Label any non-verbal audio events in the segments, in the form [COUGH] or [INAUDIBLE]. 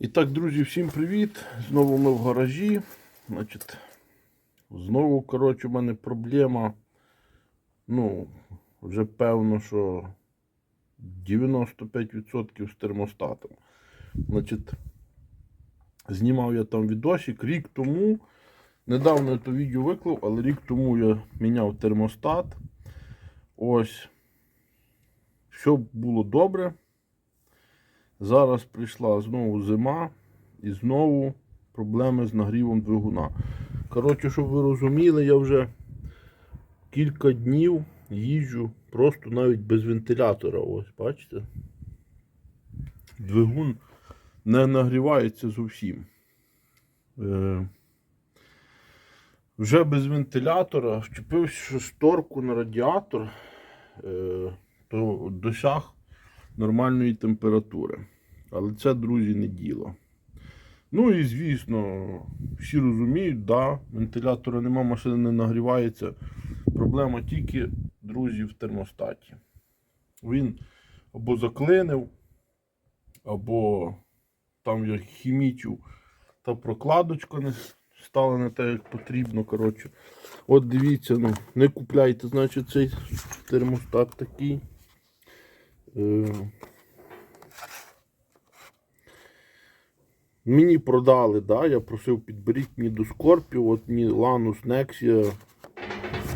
І так, друзі, всім привіт! Знову ми в гаражі. Значить, знову, коротше, в мене проблема. Ну, вже певно, що 95% з термостатом. Значить, знімав я там відосик рік тому. Недавно я то відео виклав, але рік тому я міняв термостат. Ось. Все було добре. Зараз прийшла знову зима і знову проблеми з нагрівом двигуна. Коротше, щоб ви розуміли, я вже кілька днів їжджу просто навіть без вентилятора. Ось, бачите? Двигун не нагрівається зовсім. Е, вже без вентилятора вчепився шторку на радіатор, е, то досяг нормальної температури. Але це, друзі, не діло. Ну і звісно, всі розуміють, да, вентилятора нема, машина не нагрівається. Проблема тільки, друзі, в термостаті. Він або заклинив, або там я хімічив, та прокладочка не стала не те, як потрібно. коротше. От дивіться, ну, не купляйте, значить, цей термостат такий. Е, Мені продали, да, я просив підберіть мені до Скорпіо, от мені Lanus Nexia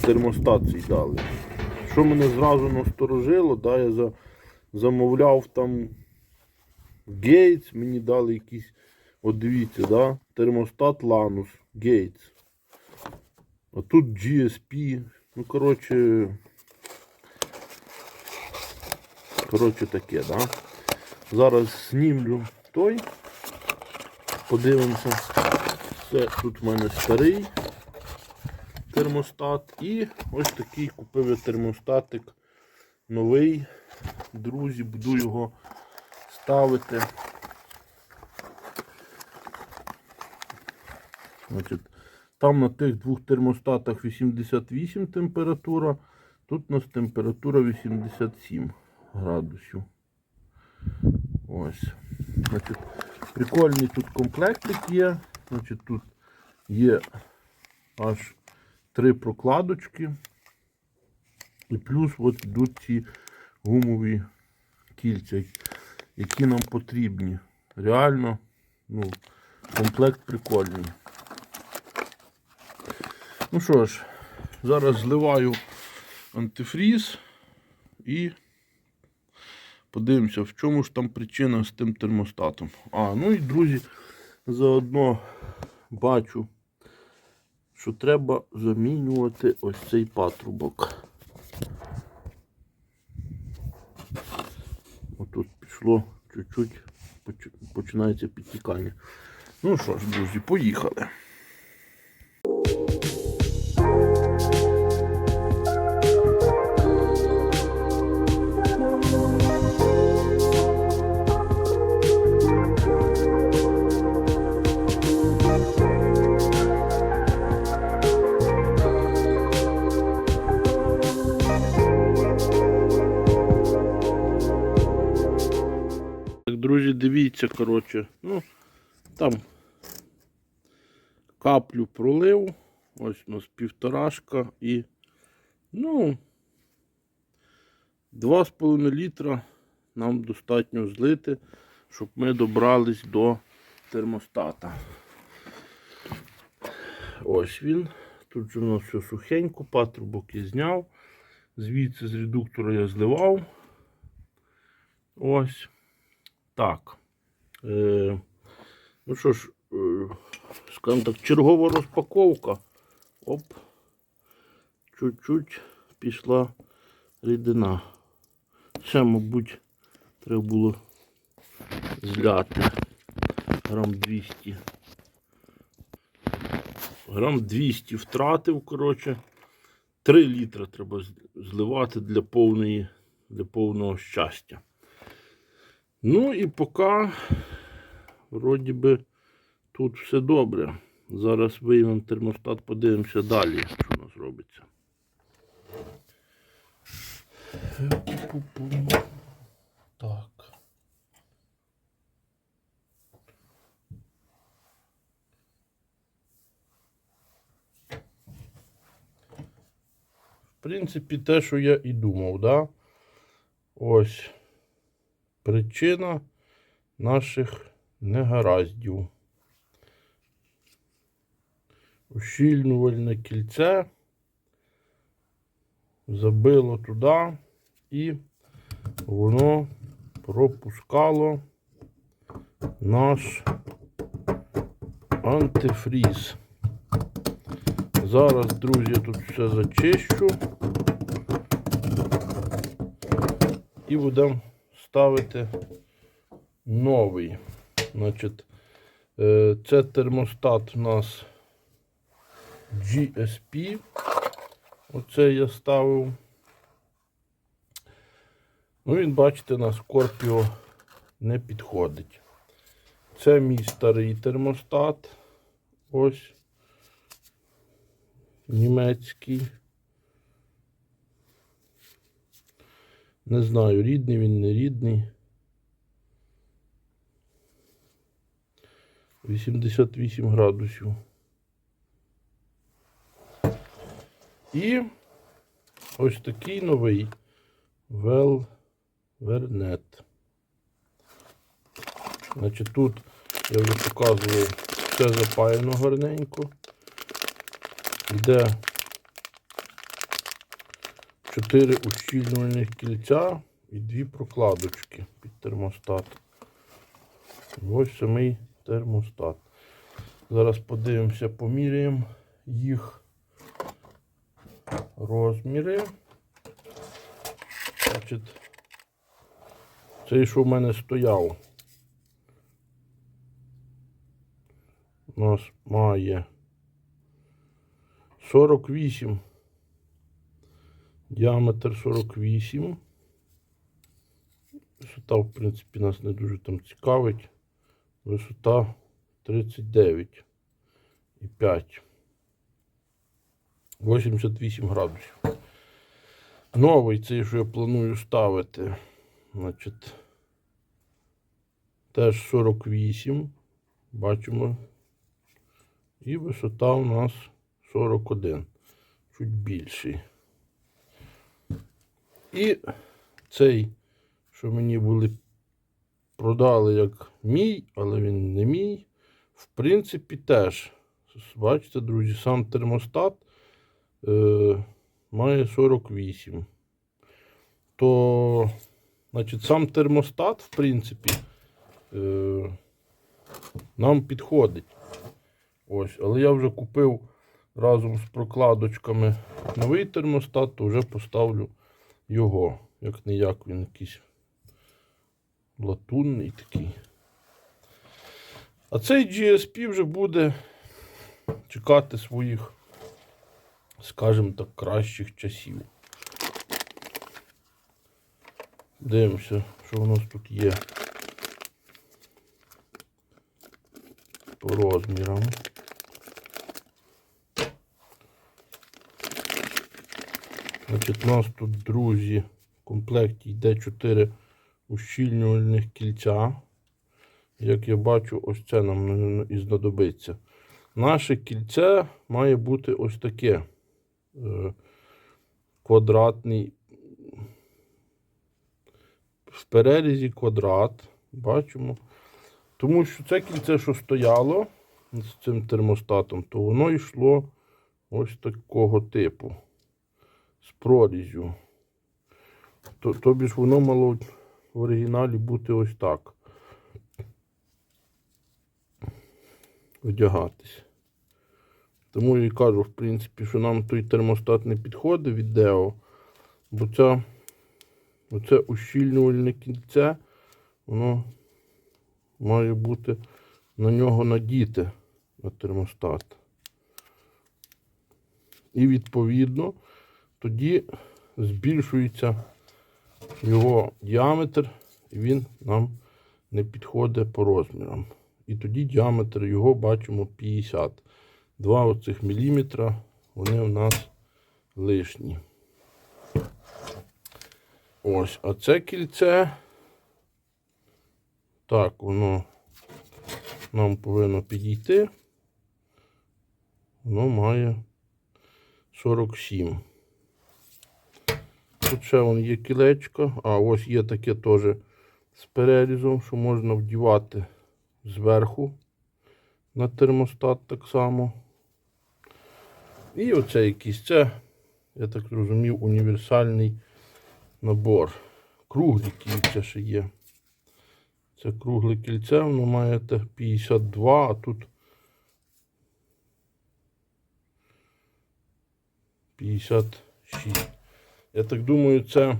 термостат цей дали. Що мене зразу насторожило, да, я за, замовляв там Gates, мені дали якийсь, от дивіться, да, термостат Lanus Gates. А тут GSP, ну коротше. Коротше таке, да? Зараз знімлю той. Подивимося. Це тут в мене старий термостат. І ось такий купив я термостатик новий. Друзі, буду його ставити. Значить, Там на тих двох термостатах 88 температура, тут у нас температура 87 градусів. Ось. Значить, Прикольний тут комплектик є. Значить, Тут є аж три прокладочки. І плюс от йдуть ці гумові кільця, які нам потрібні. Реально, ну, комплект прикольний. Ну що ж, зараз зливаю антифріз і Подивимося, в чому ж там причина з тим термостатом. А, ну і друзі, заодно бачу, що треба замінювати ось цей патрубок. Отут пішло чуть-чуть, починається підтікання. Ну що ж, друзі, поїхали. Коротше, ну, там каплю пролив, ось у нас півторашка і, ну, 2,5 літра нам достатньо злити, щоб ми добрались до термостата. Ось він. Тут же у нас все сухенько, патрубок я зняв. Звідси з редуктора я зливав. Ось. Так. Е, Ну що ж, е, скажімо так, чергова розпаковка. Оп. Чуть-чуть пішла рідина. Ще, мабуть, треба було зляти. Грам 200. Грам 200 втратив, коротше. 3 літра треба зливати для повної, для повного щастя. Ну і поки, Вроді би тут все добре. Зараз виймемо термостат, подивимося далі, що у нас робиться. Так. В принципі, те, що я і думав, да? Ось причина наших негараздів. Ущільнювальне кільце забило туди і воно пропускало наш антифріз. Зараз, друзі, тут все зачищу. І будемо ставити новий. Значить, е, це термостат у нас GSP. Оце я ставив. Ну, він, бачите, на Scorpio не підходить. Це мій старий термостат. Ось. Німецький. Не знаю, рідний він, не рідний. 88 градусів. І ось такий новий Велвернет. Значить, тут я вже показував, все запаяно гарненько. Йде 4 ущільнювальних кільця і дві прокладочки під термостат. Ось самий термостат. Зараз подивимося, поміряємо їх розміри. Значить, цей, що в мене стояв, у нас має 48. Діаметр 48. Висота, в принципі, нас не дуже там цікавить. Висота 39 і 5. 88 градусів. Новий цей, що я планую ставити. Значить, теж 48. Бачимо. І висота у нас 41. Чуть більший. І цей, що мені були продали як мій, але він не мій. В принципі, теж. Бачите, друзі, сам термостат е, має 48. То, значить, сам термостат, в принципі, е, нам підходить. Ось, але я вже купив разом з прокладочками новий термостат, то вже поставлю його. Як не як він якийсь латунний такий. А цей GSP вже буде чекати своїх, скажімо так, кращих часів. Дивимося, що у нас тут є по розмірам. Значить, у нас тут, друзі, в комплекті йде 4 ущільнювальних кільця. Як я бачу, ось це нам і знадобиться. Наше кільце має бути ось таке е, квадратний. В перерізі квадрат. Бачимо. Тому що це кільце, що стояло з цим термостатом, то воно йшло ось такого типу. З прорізю. То, тобі ж воно мало в оригіналі бути ось так. Одягатись. Тому я і кажу, в принципі, що нам той термостат не підходить від Део, бо це оце ущільнювальне кільце, воно має бути на нього надіте на термостат. І відповідно тоді збільшується його діаметр, і він нам не підходить по розмірам. І тоді діаметр його бачимо 50. Два оцих міліметра, вони у нас лишні. Ось, а це кільце. Так, воно нам повинно підійти. Воно має 47. Тут ще вон є кілечко, а ось є таке теж з перерізом, що можна вдівати зверху на термостат так само. І оце якийсь це, я так зрозумів, універсальний набор. Круглі кільця ще є. Це кругле кільце, воно має 52, а тут 56. Я так думаю, це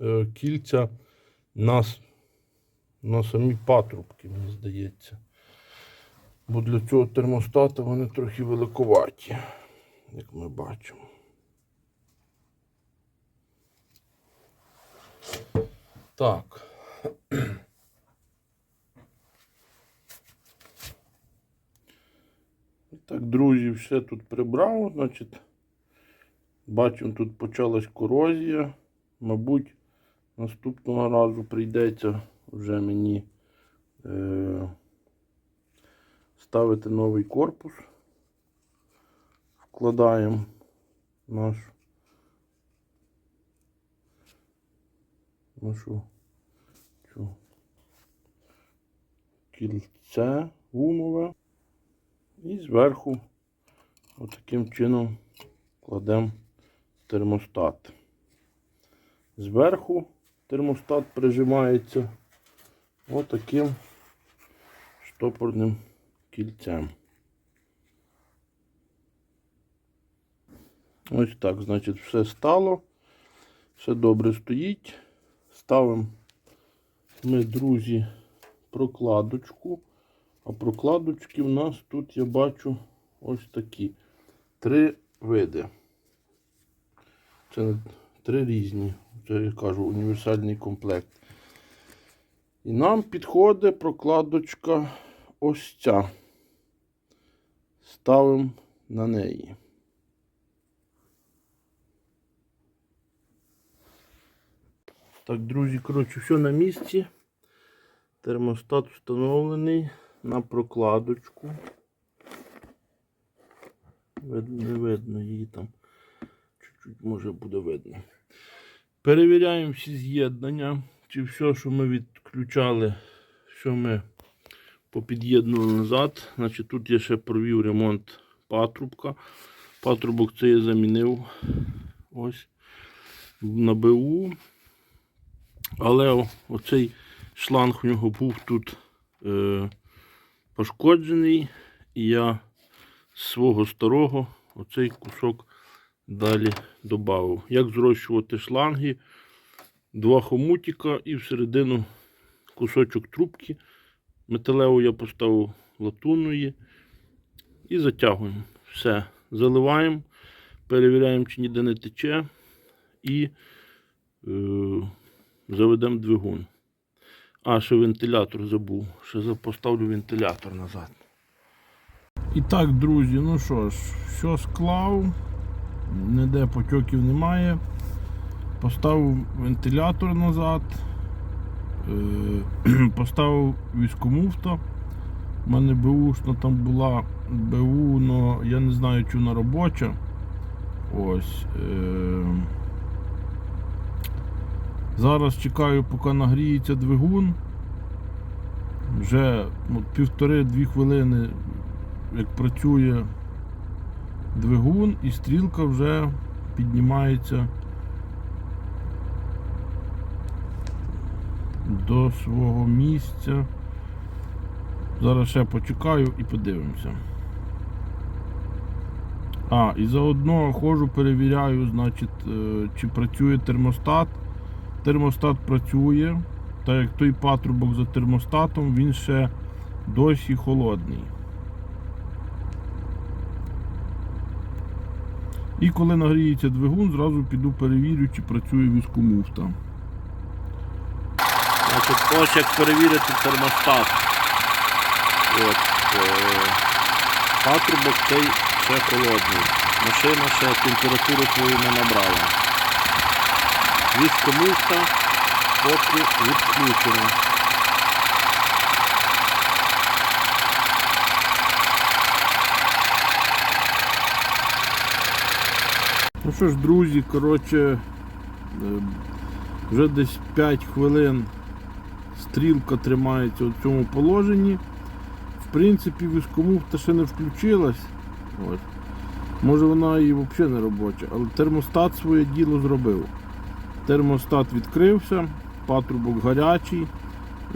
е, кільця на, на самі патрубки, мені здається. Бо для цього термостата вони трохи великоваті, як ми бачимо. Так. [CLEARS THROAT] І Так, друзі, все тут прибрав. Значить, бачимо, тут почалась корозія. Мабуть, наступного разу прийдеться вже мені е- ставити новий корпус. Вкладаємо наш нашу цю кільце гумове. І зверху отаким чином кладемо термостат. Зверху термостат прижимається отаким штопорним кільцем. Ось так, значить, все стало. Все добре стоїть. Ставимо ми, друзі, прокладочку. А прокладочки в нас тут я бачу ось такі. Три види. Це три різні, це я кажу, універсальний комплект. І нам підходить прокладочка ось ця. Ставимо на неї. Так, друзі, коротше, все на місці. Термостат встановлений на прокладочку. Не видно її там. Може буде видно. Перевіряємо всі з'єднання. Чи все, що ми відключали, що ми попід'єднували назад. Значить, тут я ще провів ремонт патрубка. Патрубок це я замінив ось на БУ. Але оцей шланг у нього був тут е, пошкоджений, і я з свого старого оцей кусок далі додав. Як зрощувати шланги? Два хомутика і всередину кусочок трубки. Металеву я поставив латунної і затягуємо. Все. Заливаємо, перевіряємо, чи ніде не тече, і е, заведемо двигун. А, ще вентилятор забув. Ще поставлю вентилятор назад. І так, друзі, ну що ж, все склав, ніде потьоків немає. Поставив вентилятор назад, е, [CLEARS THROAT] поставив військомуфта. У мене БУшна там була БУ, але я не знаю, чи вона робоча. Ось. Е, Зараз чекаю, поки нагріється двигун. Вже ну, півтори-дві хвилини, як працює двигун, і стрілка вже піднімається до свого місця. Зараз ще почекаю і подивимося. А, і заодно ходжу, перевіряю, значить, е, чи працює термостат. Термостат працює, так як той патрубок за термостатом, він ще досі холодний. І коли нагріється двигун, зразу піду перевірю, чи працює віскомуфта. Ось як перевірити термостат. От, е, патрубок цей ще холодний. Машина ще температуру свою не набрала. Віскомуфта поки відключена. Що ж, друзі, коротше, Е, Вже десь 5 хвилин стрілка тримається у цьому положенні. В принципі, вискомуфта ще не включилась. От. Може вона і взагалі не робоча, але термостат своє діло зробив. Термостат відкрився, патрубок гарячий.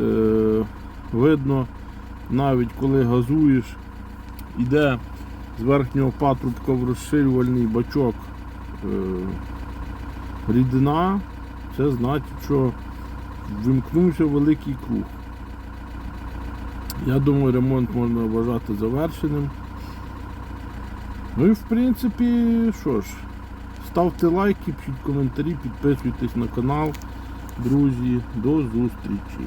Е, видно, навіть коли газуєш, йде з верхнього патрубка в розширювальний бачок рідина. Це значить, що вимкнувся великий круг. Я думаю, ремонт можна вважати завершеним. Ну і в принципі, що ж, ставте лайки, пишіть коментарі, підписуйтесь на канал. Друзі, до зустрічі!